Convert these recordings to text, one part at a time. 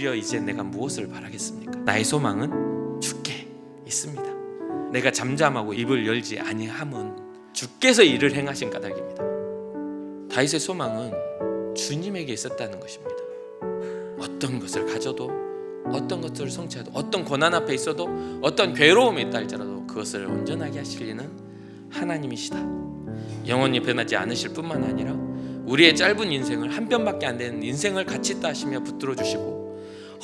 주여 이제 내가 무엇을 바라겠습니까? 나의 소망은 주께 있습니다. 내가 잠잠하고 입을 열지 아니함은 주께서 일을 행하신 까닭입니다. 다윗의 소망은 주님에게 있었다는 것입니다. 어떤 것을 가져도 어떤 것들을 성취해도 어떤 고난 앞에 있어도 어떤 괴로움이 있다 할지라도 그것을 온전하게 하실 이는 하나님이시다. 영원히 변하지 않으실 뿐만 아니라 우리의 짧은 인생을 한 편밖에 안 되는 인생을 같이 하시며 붙들어 주시고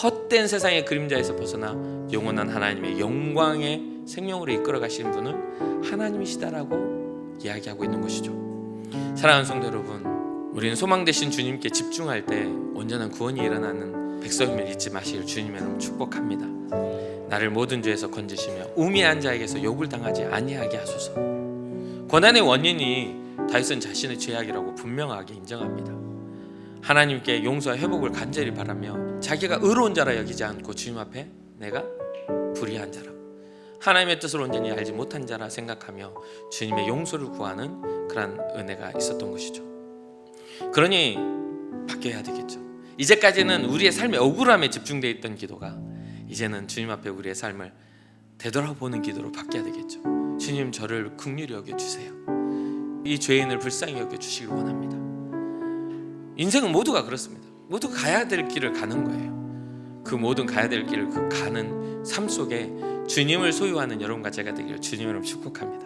헛된 세상의 그림자에서 벗어나 영원한 하나님의 영광의 생명으로 이끌어 가시는 분은 하나님이시다라고 이야기하고 있는 것이죠. 사랑하는 성도 여러분, 우리는 소망 되신 주님께 집중할 때 온전한 구원이 일어나는 백성임을 잊지 마시길 주님의 이름 축복합니다. 나를 모든 죄에서 건지시며 우미한 자에게서 욕을 당하지 아니하게 하소서. 고난의 원인이 다윗은 자신의 죄악이라고 분명하게 인정합니다. 하나님께 용서와 회복을 간절히 바라며 자기가 의로운 자라 여기지 않고 주님 앞에 내가 불의한 자라 하나님의 뜻을 온전히 알지 못한 자라 생각하며 주님의 용서를 구하는 그러한 은혜가 있었던 것이죠. 그러니 바뀌어야 되겠죠. 이제까지는 우리의 삶의 억울함에 집중되어 있던 기도가 이제는 주님 앞에 우리의 삶을 되돌아보는 기도로 바뀌어야 되겠죠. 주님 저를 긍휼히 여겨 주세요. 이 죄인을 불쌍히 여겨 주시길 원합니다. 인생은 모두가 그렇습니다. 모두 가야 될 길을 가는 거예요. 그 모든 가야 될 길을 그 가는 삶 속에 주님을 소유하는 여러분과 제가 되기를 주님으로 축복합니다.